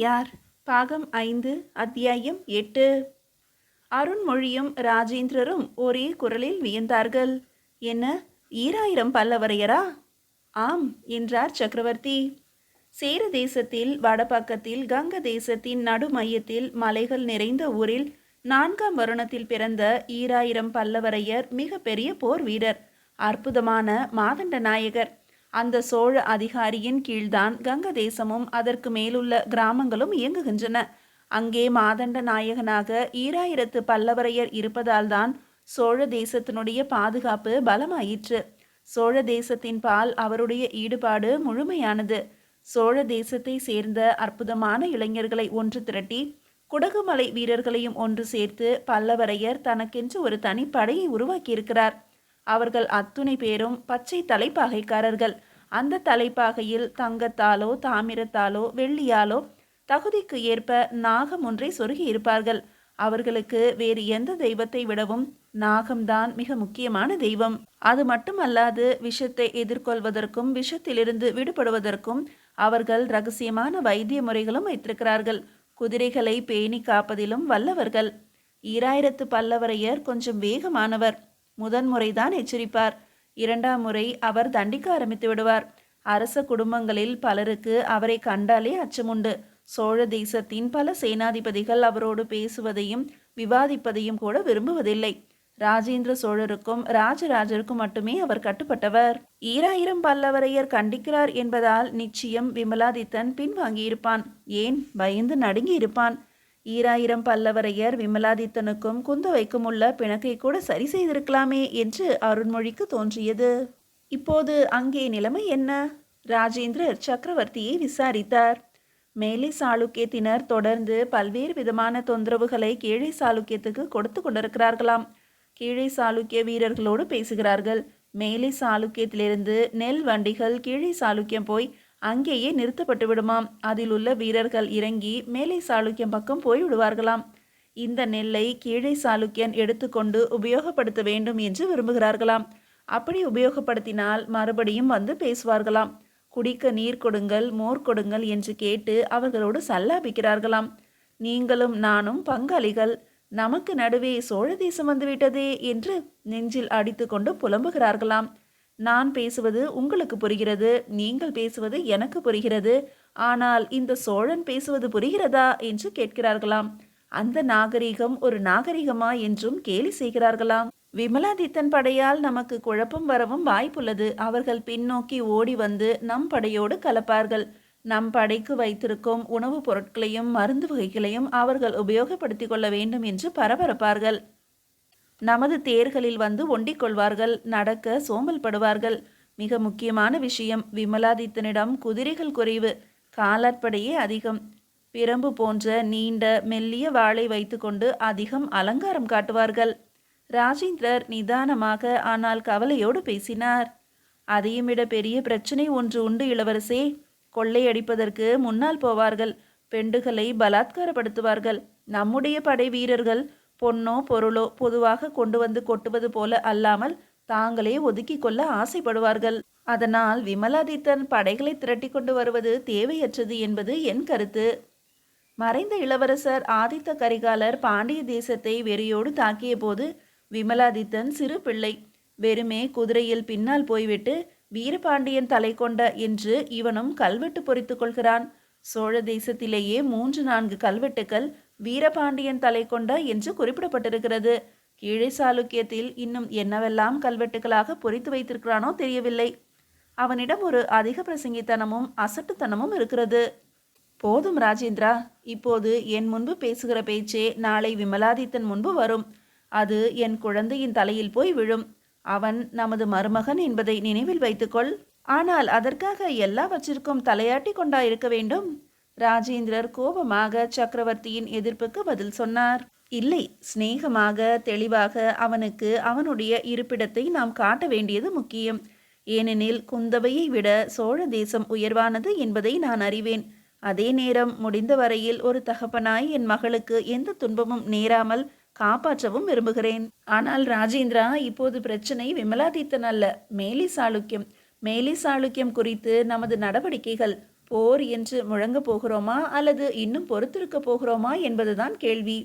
யார்? பாகம் ஐந்து அத்தியாயம் எட்டு. அருண்மொழியும் ராஜேந்திரரும் ஒரே குரலில் வியந்தார்கள். என்ன ஈராயிரம் பல்லவரையரா? ஆம் என்றார் சக்கரவர்த்தி. சேர தேசத்தில் வடபக்கத்தில் கங்க தேசத்தின் நடுமையத்தில் மலைகள் நிறைந்த ஊரில் நான்காம் வருணத்தில் பிறந்த ஈராயிரம் பல்லவரையர் மிக பெரிய போர் வீரர் அற்புதமான மாதண்ட நாயகர். அந்த சோழ அதிகாரியின் கீழ்தான் கங்க தேசமும் அதற்கு மேலுள்ள கிராமங்களும் இயங்குகின்றன. அங்கே மாதண்ட நாயகனாக ஈராயிரத்து பல்லவரையர் இருப்பதால்தான் சோழ தேசத்தினுடைய பாதுகாப்பு பலமாயிற்று. சோழ தேசத்தின் பால் அவருடைய ஈடுபாடு முழுமையானது. சோழ தேசத்தை சேர்ந்த அற்புதமான இளைஞர்களை ஒன்று திரட்டி குடகுமலை வீரர்களையும் ஒன்று சேர்த்து பல்லவரையர் தனக்கென்று ஒரு தனிப்படையை உருவாக்கியிருக்கிறார். அவர்கள் அத்துணை பேரும் பச்சை தலைப்பாகைக்காரர்கள். அந்த தலைப்பாகையில் தங்கத்தாலோ தாமிரத்தாலோ வெள்ளியாலோ தகுதிக்கு ஏற்ப நாகம் ஒன்றை சொருகி இருப்பார்கள். அவர்களுக்கு வேறு எந்த தெய்வத்தை விடவும் நாகம்தான் மிக முக்கியமான தெய்வம். அது மட்டுமல்லாது விஷத்தை எதிர்கொள்வதற்கும் விஷத்திலிருந்து விடுபடுவதற்கும் அவர்கள் ரகசியமான வைத்திய முறைகளும் வைத்திருக்கிறார்கள். குதிரைகளை பேணி காப்பதிலும் வல்லவர்கள். ஈராயிரத்து பல்லவரையர் கொஞ்சம் வேகமானவர். முதன்முறைதான் எச்சரிப்பார். இரண்டாம் முறை அவர் தண்டிக்க ஆரம்பித்து விடுவார். அரச குடும்பங்களில் பலருக்கு அவரை கண்டாலே அச்சமுண்டு. சோழ தேசத்தின் பல சேனாதிபதிகள் அவரோடு பேசுவதையும் விவாதிப்பதையும் கூட விரும்புவதில்லை. ராஜேந்திர சோழருக்கும் ராஜராஜருக்கும் மட்டுமே அவர் கட்டுப்பட்டவர். ஈராயிரம் பல்லவரையர் கண்டிக்கிறார் என்பதால் நிச்சயம் விமலாதித்தன் பின்வாங்கியிருப்பான். ஏன்? பயந்து நடுங்கி இருப்பான் ஈராயிரம் பல்லவரையர் விமலாதித்தனுக்கும் குந்தவைக்கும் உள்ள பிணக்கை கூட சரி செய்திருக்கலாமே என்று அருண்மொழிக்கு தோன்றியது. இப்போது அங்கே நிலைமை என்ன? ராஜேந்திரர் சக்கரவர்த்தியை விசாரித்தார். மேலே சாளுக்கியத்தினர் தொடர்ந்து பல்வேறு விதமான தொந்தரவுகளை கீழே சாளுக்கியத்துக்கு கொடுத்து கொண்டிருக்கிறார்களாம். கீழே சாளுக்கிய வீரர்களோடு பேசுகிறார்கள். மேலே சாளுக்கியத்திலிருந்து நெல் வண்டிகள் கீழே சாளுக்கியம் போய் அங்கேயே நிறுத்தப்பட்டு விடுமாம் அதில் உள்ள வீரர்கள் இறங்கி மேலே சாளுக்கியம் பக்கம் போய் விடுவார்களாம் இந்த நெல்லை கீழே சாளுக்கியன் எடுத்துக்கொண்டு உபயோகப்படுத்த வேண்டும் என்று விரும்புகிறார்களாம். அப்படி உபயோகப்படுத்தினால் மறுபடியும் வந்து பேசுவார்களாம். குடிக்க நீர் கொடுங்கள் மோர் கொடுங்கள் என்று கேட்டு அவர்களோடு சல்லாபிக்கிறார்களாம். நீங்களும் நானும் பங்காளிகள். நமக்கு நடுவே சோழ தேசம் வந்துவிட்டதே என்று நெஞ்சில் அடித்துக்கொண்டு புலம்புகிறார்களாம். நான் பேசுவது உங்களுக்கு புரிகிறது நீங்கள் பேசுவது எனக்கு புரிகிறது. ஆனால் இந்த சோழன் பேசுவது புரிகிறதா என்று கேட்கிறார்களாம். அந்த நாகரிகம் ஒரு நாகரிகமா என்றும் கேலி செய்கிறார்களாம். விமலாதித்தன் படையால் நமக்கு குழப்பம் வரவும் வாய்ப்புள்ளது. அவர்கள் பின்னோக்கி ஓடி வந்து நம் படையோடு கலப்பார்கள். நம் படைக்கு வைத்திருக்கும் உணவுப் பொருட்களையும் மருந்து வகைகளையும் அவர்கள் உபயோகப்படுத்திக் கொள்ள வேண்டும் என்று பரபரப்பார்கள். நமது தேர்களில் வந்து ஒண்டிக் கொள்வார்கள் நடக்க சோம்பல் படுவார்கள் மிக முக்கியமான விஷயம் விமலாதித்தனிடம் குதிரைகள் குறைவு காலாட்படையே அதிகம். பிரம்பு போன்ற நீண்ட மெல்லிய வாளை வைத்துக்கொண்டு அதிகம் அலங்காரம் காட்டுவார்கள். ராஜேந்திரர் நிதானமாக ஆனால் கவலையோடு பேசினார். அதையும் விட பெரிய பிரச்சனை ஒன்று உண்டு இளவரசே. கொள்ளையடிப்பதற்கு முன்னால் போவார்கள். பெண்டுகளை பலாத்காரப்படுத்துவார்கள். நம்முடைய படை வீரர்கள் பொன்னோ பொருளோ பொதுவாக கொண்டு வந்து கொட்டுவது போல அல்லாமல் தாங்களே ஒதுக்கி கொள்ள ஆசைப்படுவார்கள். அதனால் விமலாதித்தன் படைகளை திரட்டி கொண்டு வருவது தேவையற்றது என்பது என் கருத்து. மறைந்த இளவரசர் ஆதித்த கரிகாலர் பாண்டிய தேசத்தை வெறியோடு தாக்கிய போது விமலாதித்தன் சிறு பிள்ளை. வெறுமே குதிரையில் பின்னால் போய்விட்டு வீரபாண்டியன் தலை கொண்ட என்று இவனும் கல்வெட்டு பொறித்து கொள்கிறான். சோழ தேசத்திலேயே மூன்று நான்கு கல்வெட்டுக்கள் வீரபாண்டியன் தலை கொண்ட என்று குறிப்பிடப்பட்டிருக்கிறது. கீழே சாளுக்கியத்தில் இன்னும் என்னவெல்லாம் கல்வெட்டுகளாக பொறித்து வைத்திருக்கிறானோ தெரியவில்லை. அவனிடம் ஒரு அதிக பிரசங்கித்தனமும் அசட்டுத்தனமும் இருக்கிறது. போதும் ராஜேந்திரா இப்போது என் முன்பு பேசுகிற பேச்சே நாளை விமலாதித்தன் முன்பு வரும். அது என் குழந்தையின் தலையில் போய் விழும். அவன் நமது மருமகன் என்பதை நினைவில் வைத்துக்கொள். ஆனால் அதற்காக எல்லாவற்றிற்கும் தலையாட்டி கொண்டா இருக்க வேண்டும். ராஜேந்திரர் கோபமாக சக்கரவர்த்தியின் எதிர்ப்புக்கு பதில் சொன்னார். இல்லை சிநேகமாக தெளிவாக அவனுக்கு அவனுடைய இருப்பிடத்தை நாம் காட்ட வேண்டியது முக்கியம். ஏனெனில் குந்தவையை விட சோழ தேசம் உயர்வானது என்பதை நான் அறிவேன். அதே நேரம் முடிந்த வரையில் ஒரு தகப்பனாய் என் மகளுக்கு எந்த துன்பமும் நேராமல் காப்பாற்றவும் விரும்புகிறேன். ஆனால் ராஜேந்திரா இப்போது பிரச்சனை விமலாதித்தன் அல்ல மேலி சாளுக்கியம். மேலி சாளுக்கியம் குறித்து நமது நடவடிக்கைகள் போர் என்று முழங்கப் போகிறோமா அல்லது இன்னும் பொறுத்திருக்க போகிறோமா என்பதுதான் கேள்வி.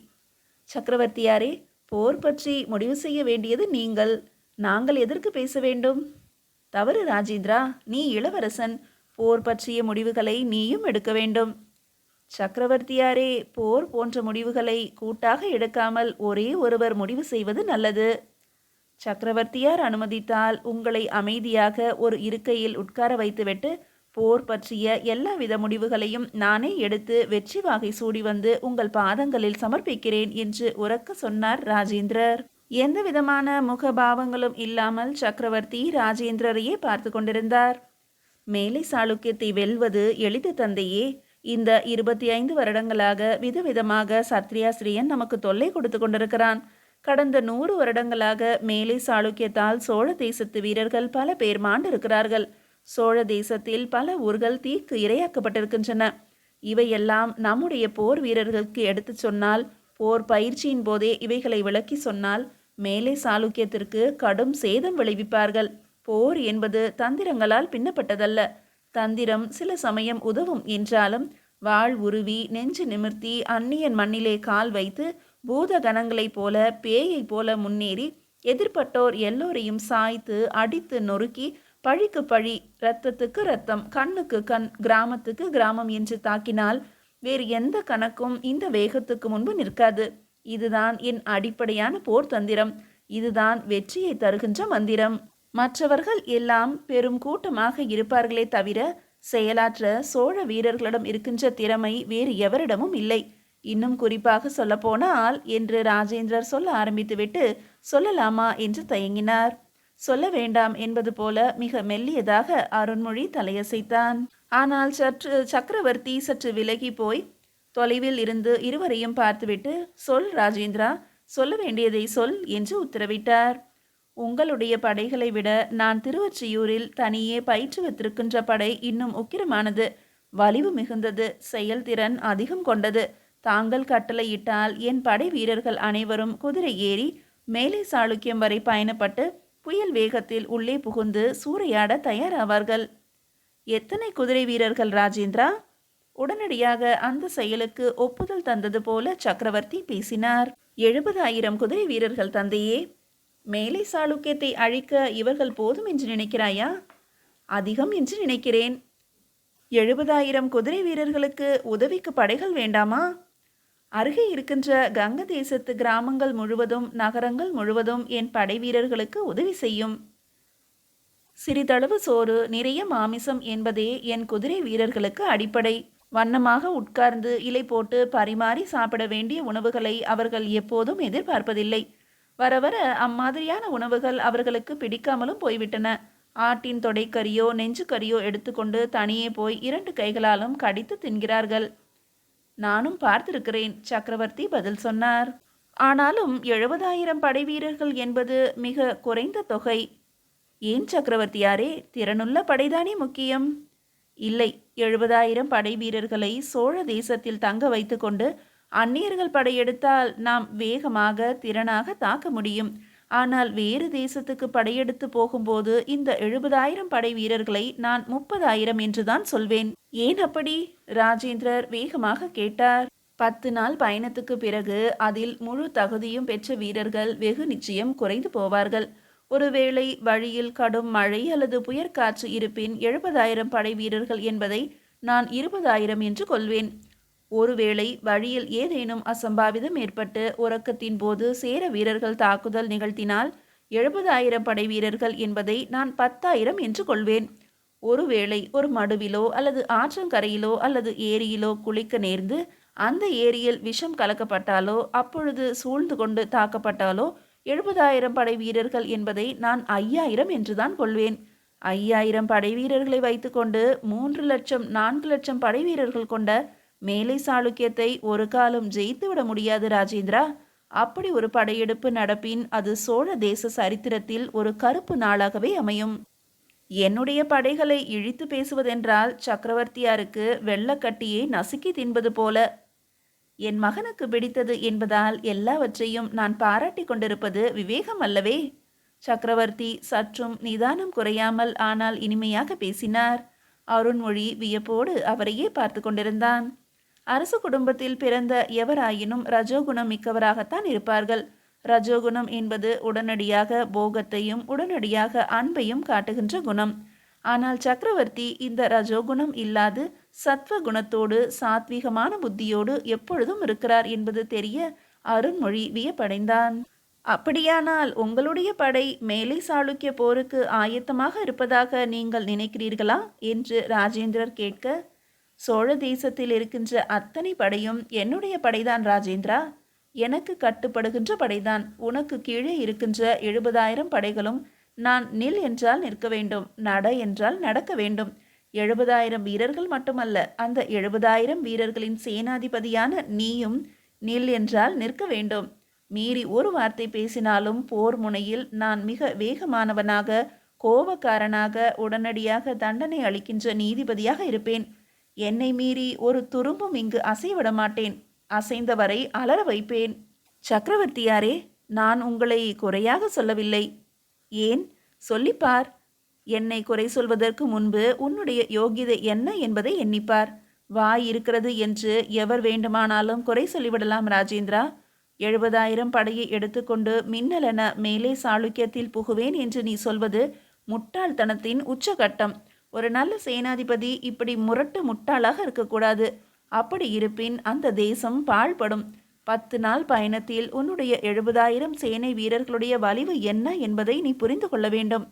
சக்கரவர்த்தியாரே போர் பற்றி முடிவு செய்ய வேண்டியது நீங்கள். நாங்கள் எதற்கு பேச வேண்டும்? தவறு ராஜேந்திரா நீ இளவரசன். போர் பற்றிய முடிவுகளை நீயும் எடுக்க வேண்டும். சக்கரவர்த்தியாரே போர் போன்ற முடிவுகளை கூட்டாக எடுக்காமல் ஒரே ஒருவர் முடிவு செய்வது நல்லது. சக்கரவர்த்தியார் அனுமதித்தால் உங்களை அமைதியாக ஒரு இருக்கையில் உட்கார வைத்துவிட்டு போர் பற்றிய எல்லாவித முடிவுகளையும் நானே எடுத்து வெற்றி வாகை சூடி வந்து உங்கள் பாதங்களில் சமர்ப்பிக்கிறேன் என்று உறக்க சொன்னார் ராஜேந்திரர். எந்த விதமான முகபாவங்களும் இல்லாமல் சக்கரவர்த்தி ராஜேந்திரரையே பார்த்து கொண்டிருந்தார். மேலை சாளுக்கியத்தை வெல்வது எளிது தந்தையே. இந்த இருபத்தி ஐந்து வருடங்களாக விதவிதமாக சத்ரியாஸ்ரீயன் நமக்கு தொல்லை கொடுத்து கொண்டிருக்கிறான். கடந்த நூறு வருடங்களாக மேலை சாளுக்கியத்தால் சோழ தேசத்து வீரர்கள் பல பேர் மாண்டிருக்கிறார்கள். சோழ தேசத்தில் பல ஊர்கள் தீக்கு இரையாக்கப்பட்டிருக்கின்றன. இவையெல்லாம் நம்முடைய போர் வீரர்களுக்கு எடுத்துச் சொன்னால் போர் பயிற்சியின் போதே இவைகளை விளக்கி சொன்னால் மேலே சாளுக்கியத்திற்கு கடும் சேதம் விளைவிப்பார்கள். போர் என்பது தந்திரங்களால் பின்னப்பட்டதல்ல. தந்திரம் சில சமயம் உதவும் என்றாலும் வாழ் உருவி நெஞ்சு நிமிர்த்தி அந்நியன் மண்ணிலே கால் வைத்து பூத கணங்களைப் போல பேயைப் போல முன்னேறி எதிர்ப்பட்டோர் எல்லோரையும் சாய்த்து அடித்து நொறுக்கி பழிக்கு பழி ரத்தத்துக்கு ரத்தம் கண்ணுக்கு கண் கிராமத்துக்கு கிராமம் என்று தாக்கினால் வேறு எந்த கணக்கும் இந்த வேகத்துக்கு முன்பு நிற்காது. இதுதான் என் அடிப்படையான போர் தந்திரம். இதுதான் வெற்றியை தருகின்ற மந்திரம். மற்றவர்கள் எல்லாம் பெரும் கூட்டமாக இருப்பார்களே தவிர செயலாற்ற சோழ வீரர்களிடம் இருக்கின்ற திறமை வேறு எவரிடமும் இல்லை. இன்னும் குறிப்பாக சொல்லப்போனால் என்று ராஜேந்திரர் சொல்ல ஆரம்பித்துவிட்டு சொல்லலாமா என்று தயங்கினார். சொல்ல வேண்டாம் என்பது போல மிக மெல்லியதாக அருண்மொழி தலையசைத்தான். ஆனால் சற்று சக்கரவர்த்தி சற்று விலகி போய் தொலைவில் இருந்து இருவரையும் பார்த்துவிட்டு சொல் ராஜேந்திரா சொல்ல வேண்டியதை சொல் என்று உத்தரவிட்டார். உங்களுடைய படைகளை விட நான் திருவொற்றியூரில் தனியே பயிற்றுவித்திருக்கின்ற படை இன்னும் உக்கிரமானது வலிவு மிகுந்தது செயல்திறன் அதிகம் கொண்டது. தாங்கள் கட்டளையிட்டால் என் படை வீரர்கள் அனைவரும் குதிரை ஏறி மேலே சாளுக்கியம் வரை பயணப்பட்டு புயல் வேகத்தில் உள்ளே புகுந்து சூறையாட தயாராவார்கள். எத்தனை குதிரை வீரர்கள் ராஜேந்திரா? உடனடியாக அந்த செயலுக்கு ஒப்புதல் தந்தது போல சக்கரவர்த்தி பேசினார். எழுபதாயிரம் குதிரை வீரர்கள் தந்தையே மேலை சாளுக்கியத்தை அழிக்க இவர்கள் போதும் என்று நினைக்கிறாயா? அதிகம் என்று நினைக்கிறேன். எழுபதாயிரம் குதிரை வீரர்களுக்கு உதவிக்கு படைகள் வேண்டாமா? அருகே இருக்கின்ற கங்க தேசத்து கிராமங்கள் முழுவதும் நகரங்கள் முழுவதும் என் படை வீரர்களுக்கு உதவி செய்யும். சிறிதளவு சோறு நிறைய மாமிசம் என்பதே என் குதிரை வீரர்களுக்கு அடிப்படை. வண்ணமாக உட்கார்ந்து இலை போட்டு பரிமாறி சாப்பிட வேண்டிய உணவுகளை அவர்கள் எப்போதும் எதிர்பார்ப்பதில்லை. வர வர அம்மாதிரியான உணவுகள் அவர்களுக்கு பிடிக்காமலும் போய்விட்டன. ஆட்டின் தொடைக்கறியோ நெஞ்சுக்கறியோ எடுத்துக்கொண்டு தனியே போய் இரண்டு கைகளாலும் கடித்து தின்கிறார்கள். நானும் பார்த்திருக்கிறேன் சக்கரவர்த்தி பதில் சொன்னார். ஆனாலும் எழுபதாயிரம் படை வீரர்கள் என்பது மிக குறைந்த தொகை. ஏன் சக்கரவர்த்தியாரே திறனுள்ள படைதானே முக்கியம்? இல்லை எழுபதாயிரம் படை வீரர்களை சோழ தேசத்தில் தங்க வைத்துக்கொண்டு அந்நியர்கள் படையெடுத்தால் நாம் வேகமாக திறனாக தாக்க முடியும். ஆனால் வேறு தேசத்துக்கு படையெடுத்து போகும்போது இந்த எழுபதாயிரம் படை வீரர்களை நான் முப்பதாயிரம் என்றுதான் சொல்வேன். ஏன் அப்படி? ராஜேந்திரர் வேகமாக கேட்டார். பத்து நாள் பயணத்துக்கு பிறகு அதில் முழு தகுதியும் பெற்ற வீரர்கள் வெகு நிச்சயம் குறைந்து போவார்கள். ஒருவேளை வழியில் கடும் மழை அல்லது புயற்காற்று இருப்பின் எழுபதாயிரம் படை வீரர்கள் என்பதை நான் இருபதாயிரம் என்று கொள்வேன். ஒருவேளை வழியில் ஏதேனும் அசம்பாவிதம் ஏற்பட்டு உறக்கத்தின் போது சேர வீரர்கள் தாக்குதல் நிகழ்த்தினால் எழுபதாயிரம் படை வீரர்கள் என்பதை நான் பத்தாயிரம் என்று கொள்வேன். ஒருவேளை ஒரு மடுவிலோ அல்லது ஆற்றங்கரையிலோ அல்லது ஏரியிலோ குளிக்க நேர்ந்து அந்த ஏரியில் விஷம் கலக்கப்பட்டாலோ அப்பொழுது சூழ்ந்து கொண்டு தாக்கப்பட்டாலோ எழுபதாயிரம் படை வீரர்கள் என்பதை நான் ஐயாயிரம் என்றுதான் கொள்வேன். ஐயாயிரம் படை வீரர்களை வைத்துக்கொண்டு மூன்று லட்சம் நான்கு லட்சம் படை வீரர்கள் கொண்ட மேலை சாளுக்கியத்தை ஒரு காலம் ஜெயித்து விட முடியாது ராஜேந்திரா. அப்படி ஒரு படையெடுப்பு நடப்பின் அது சோழ தேச சரித்திரத்தில் ஒரு கருப்பு நாளாகவே அமையும். என்னுடைய படைகளை இழித்து பேசுவதென்றால் சக்கரவர்த்தியாருக்கு வெள்ளக்கட்டியை நசுக்கி தின்பது போல. என் மகனுக்கு பிடித்தது என்பதால் எல்லாவற்றையும் நான் பாராட்டி கொண்டிருப்பது விவேகம் அல்லவே. சக்கரவர்த்தி சற்றும் நிதானம் குறையாமல் ஆனால் இனிமையாக பேசினார். அருண்மொழி வியப்போடு அவரையே பார்த்து கொண்டிருந்தான். அரசு குடும்பத்தில் பிறந்த எவராயினும் ரஜோகுணம் மிக்கவராகத்தான் இருப்பார்கள். ரஜோகுணம் என்பது உடனடியாக போகத்தையும் உடனடியாக அன்பையும் காட்டுகின்ற குணம். ஆனால் சக்கரவர்த்தி இந்த ரஜோகுணம் இல்லாது சத்வ குணத்தோடு சாத்வீகமான புத்தியோடு எப்பொழுதும் இருக்கிறார் என்பது தெரிய அருண்மொழி வியப்படைந்தான். அப்படியானால் உங்களுடைய படை மேலை சாளுக்கிய போருக்கு ஆயத்தமாக இருப்பதாக நீங்கள் நினைக்கிறீர்களா? என்று ராஜேந்திரர் கேட்க சோழ தேசத்தில் இருக்கின்ற அத்தனை படையும் என்னுடைய படைதான் ராஜேந்திரா. எனக்கு கட்டுப்படுகின்ற படைதான். உனக்கு கீழே இருக்கின்ற எழுபதாயிரம் படைகளும் நான் நில் என்றால் நிற்க வேண்டும். நட என்றால் நடக்க வேண்டும். எழுபதாயிரம் வீரர்கள் மட்டுமல்ல அந்த எழுபதாயிரம் வீரர்களின் சேனாதிபதியான நீயும் நில் என்றால் நிற்க வேண்டும். மீறி ஒரு வார்த்தை பேசினாலும் போர் முனையில் நான் மிக வேகமானவனாக கோபக்காரனாக உடனடியாக தண்டனை அளிக்கின்ற நீதிபதியாக இருப்பேன். என்னை மீறி ஒரு துரும்பும் இங்கு அசைவிட மாட்டேன் அசைந்தவரை அலற வைப்பேன். சக்கரவர்த்தியாரே நான் உங்களை குறையாக சொல்லவில்லை. ஏன்? சொல்லிப்பார். என்னை குறை சொல்வதற்கு முன்பு உன்னுடைய யோகிதை என்ன என்பதை எண்ணிப்பார். வாய் இருக்கிறது என்று எவர் வேண்டுமானாலும் குறை சொல்லிவிடலாம் ராஜேந்திரா. எழுபதாயிரம் படையை எடுத்துக்கொண்டு மின்னலென மேலே சாளுக்கியத்தில் புகுவேன் என்று நீ சொல்வது முட்டாள்தனத்தின் உச்சகட்டம். ஒரு நல்ல சேனாதிபதி இப்படி முரட்டு முட்டாளாக இருக்கக்கூடாது. அப்படி இருப்பின் அந்த தேசம் பாழ்படும். பத்து நாள் பயணத்தில் உன்னுடைய எழுபதாயிரம் சேனை வீரர்களுடைய வலிவு என்ன என்பதை நீ புரிந்து கொள்ள வேண்டும்.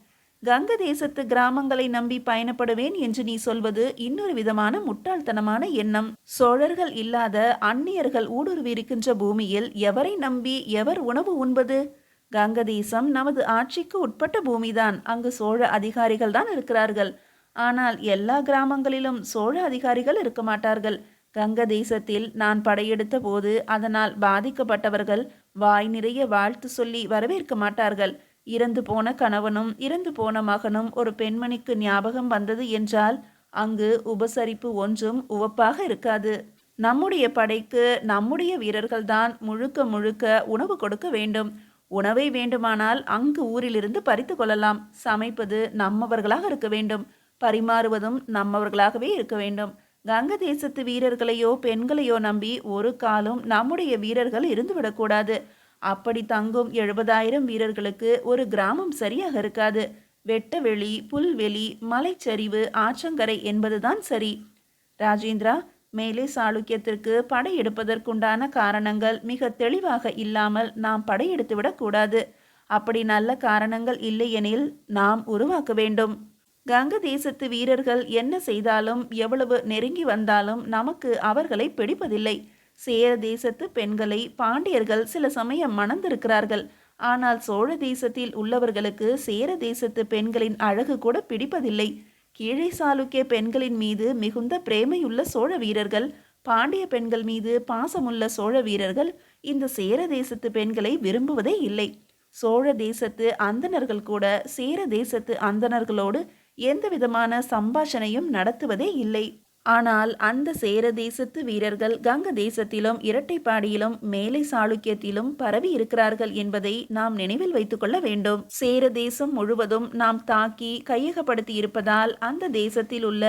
கங்க தேசத்து கிராமங்களை நம்பி பயணப்படுவேன் என்று நீ சொல்வது இன்னொரு விதமான முட்டாள்தனமான எண்ணம். சோழர்கள் இல்லாத அந்நியர்கள் ஊடுருவியிருக்கின்ற பூமியில் எவரை நம்பி எவர் உணவு உண்பது? கங்க தேசம் நமது ஆட்சிக்கு உட்பட்ட பூமிதான். அங்கு சோழ அதிகாரிகள் தான் இருக்கிறார்கள். ஆனால் எல்லா கிராமங்களிலும் சோழ அதிகாரிகள் இருக்க மாட்டார்கள். கங்க தேசத்தில் நான் படையெடுத்த போது அதனால் பாதிக்கப்பட்டவர்கள் வாய் நிறைய வாழ்த்து சொல்லி வரவேற்க மாட்டார்கள். இறந்து போன கணவனும் இறந்து போன மகனும் ஒரு பெண்மணிக்கு ஞாபகம் வந்தது என்றால் அங்கு உபசரிப்பு ஒன்றும் உவப்பாக இருக்காது. நம்முடைய படைக்கு நம்முடைய வீரர்கள்தான் முழுக்க முழுக்க உணவு கொடுக்க வேண்டும். உணவை வேண்டுமானால் அங்கு ஊரிலிருந்து பறித்து கொள்ளலாம். சமைப்பது நம்மவர்களாக இருக்க வேண்டும். பரிமாறுவதும் நம்மவர்களாகவே இருக்க வேண்டும். கங்க தேசத்து வீரர்களையோ பெண்களையோ நம்பி ஒரு காலம் நம்முடைய வீரர்கள் இருந்துவிடக்கூடாது அப்படி தங்கும் எழுபதாயிரம் வீரர்களுக்கு ஒரு கிராமம் சரியாக இருக்காது. வெட்டவெளி புல்வெளி மலைச்சரிவு ஆற்றங்கரை என்பதுதான் சரி. ராஜேந்திரா மேலே சாளுக்கியத்திற்கு படையெடுப்பதற்குண்டான காரணங்கள் மிக தெளிவாக இல்லாமல் நாம் படையெடுத்து விடக்கூடாது. அப்படி நல்ல காரணங்கள் இல்லையெனில் நாம் உருவாக்க வேண்டும். கங்க தேசத்து வீரர்கள் என்ன செய்தாலும் எவ்வளவு நெருங்கி வந்தாலும் நமக்கு அவர்களை பிடிப்பதில்லை. சேர தேசத்து பெண்களை பாண்டியர்கள் சில சமயம் மணந்திருக்கிறார்கள். ஆனால் சோழ தேசத்தில் உள்ளவர்களுக்கு சேர தேசத்து பெண்களின் அழகு கூட பிடிப்பதில்லை. கீழே சாளுக்கிய பெண்களின் மீது மிகுந்த பிரேமையுள்ள சோழ வீரர்கள் பாண்டிய பெண்கள் மீது பாசமுள்ள சோழ வீரர்கள் இந்த சேர தேசத்து பெண்களை விரும்புவதே இல்லை. சோழ தேசத்து அந்தணர்கள் கூட சேர தேசத்து அந்தணர்களோடு எந்த விதமான சம்பாஷணையும் நடத்துவதே இல்லை. ஆனால் அந்த சேர தேசத்து வீரர்கள் கங்க தேசத்திலும் இரட்டைப்பாடியிலும் மேலை சாளுக்கியத்திலும் பரவி இருக்கிறார்கள் என்பதை நாம் நினைவில் வைத்துக்கொள்ள வேண்டும். சேர தேசம் முழுவதும் நாம் தாக்கி கையகப்படுத்தி இருப்பதால் அந்த தேசத்தில் உள்ள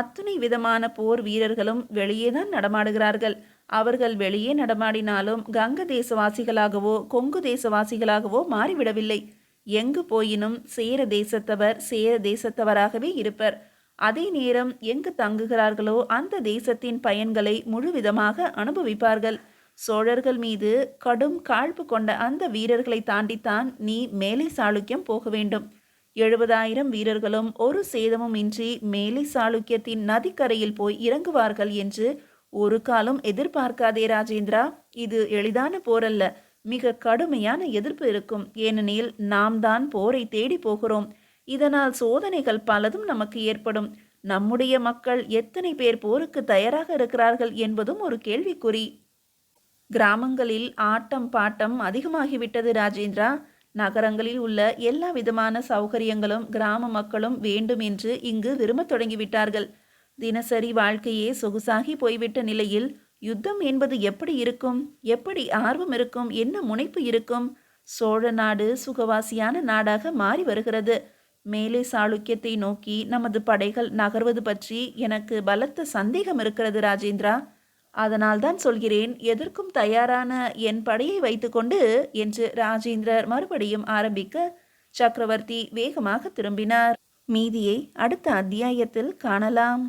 அத்தனை விதமான போர் வீரர்களும் வெளியேதான் நடமாடுகிறார்கள். அவர்கள் வெளியே நடமாடினாலும் கங்க தேசவாசிகளாகவோ கொங்கு தேசவாசிகளாகவோ மாறிவிடவில்லை. எங்கு போயினும் சேர தேசத்தவர் சேர தேசத்தவராகவே இருப்பர். அதே நேரம் எங்கு தங்குகிறார்களோ அந்த தேசத்தின் பயன்களை முழுவிதமாக அனுபவிப்பார்கள். சோழர்கள் மீது கடும் காழ்ப்பு கொண்ட அந்த வீரர்களை தாண்டித்தான் நீ மேலை சாளுக்கியம் போக வேண்டும். எழுபதாயிரம் வீரர்களும் ஒரு சேதமும் இன்றி மேலை சாளுக்கியத்தின் நதிக்கரையில் போய் இறங்குவார்கள் என்று ஒரு காலம் எதிர்பார்க்காதே ராஜேந்திரா. இது எளிதான போரல்ல. மிக கடுமையான எதிர்ப்பு இருக்கும். ஏனெனில் நாம் தான் போரை தேடி போகிறோம். இதனால் சோதனைகள் பலதும் நமக்கு ஏற்படும். நம்முடைய மக்கள் எத்தனை பேர் போருக்கு தயாராக இருக்கிறார்கள் என்பதும் ஒரு கேள்விக்குறி. கிராமங்களில் ஆட்டம் பாட்டம் அதிகமாகிவிட்டது ராஜேந்திரா. நகரங்களில் உள்ள எல்லா விதமான சௌகரியங்களும் கிராம மக்களும் வேண்டும் என்று இங்கு விரும்பத் தொடங்கிவிட்டார்கள். தினசரி வாழ்க்கையே சொகுசாகி போய்விட்ட நிலையில் யுத்தம் என்பது எப்படி இருக்கும்? எப்படி ஆர்வம் இருக்கும்? என்ன முனைப்பு இருக்கும்? சோழ நாடு சுகவாசியான நாடாக மாறி வருகிறது. மேலே சாளுக்கியத்தை நோக்கி நமது படைகள் நகர்வது பற்றி எனக்கு பலத்த சந்தேகம் இருக்கிறது ராஜேந்திரா. அதனால்தான் சொல்கிறேன் எதற்கும் தயாரான என் படையை வைத்துக்கொண்டு என்று ராஜேந்திரர் மறுபடியும் ஆரம்பிக்க சக்கரவர்த்தி வேகமாக திரும்பினார். மீதியை அடுத்த அத்தியாயத்தில் காணலாம்.